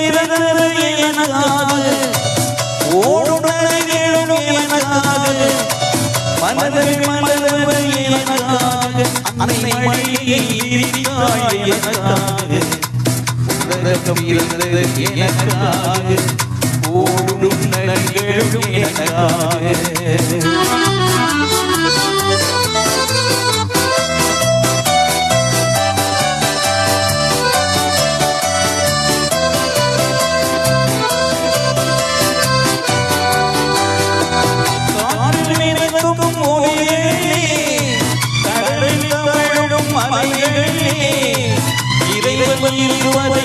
பிறந்தது எனக்காக. ஓடும் நடைகளும் எனக்காக. மனதில் எனக்காக. அன்னை எனக்காக. உலகம் இருந்தது எனக்காக. ஓடும் எனக்காக.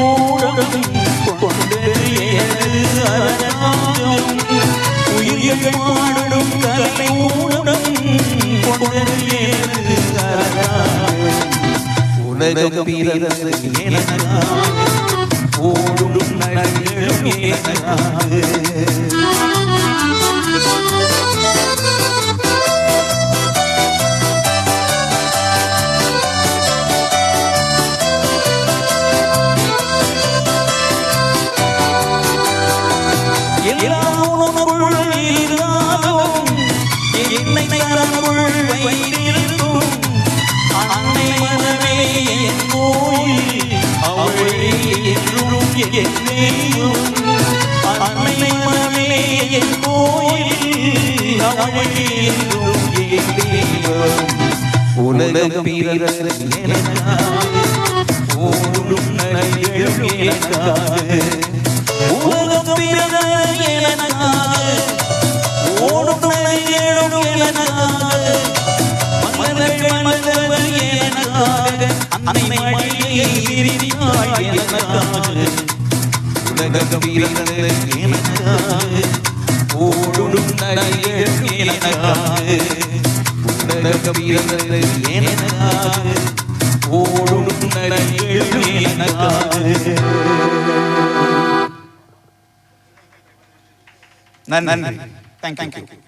ஊடகம் கொண்டது எனது அரசாங்கம் உயிர் பாடும் கலை ஊடகம் கொண்டது எனது அரசாங்கம் உலகம் பிறந்தது எனக்காக ஓடும் நடைகளும் எனக்காக என்னை தனக்குள் வைத்திருக்கும் அன்னை மனமே என் கோயில் அவளே என்றும் என் அன்னை மனமே என் கோயில் அவளே என்றும் உலகம் எனக்காக ஓடும் எனக்காக அன்னை மடியில் இருந்தாய் எனக்காக. உலகம் பிறந்தது எனக்காக. ஓடும் நடைகள் எனக்காக. உலகம் பிறந்தது எனக்காக. ஓடும் நடைகள் எனக்காக. நன்றி. தேங்க்யூ